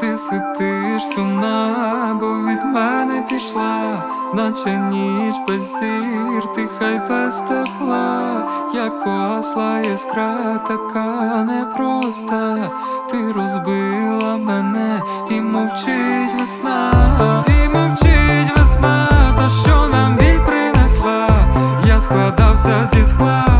ти сидиш сумна, бо від мене пішла, наче ніч без зір, ти хай без тепла, як пасла іскра така непроста, ти розбила мене і мовчить весна, і мовчить весна, та що нам біль принесла, я складався зі скла.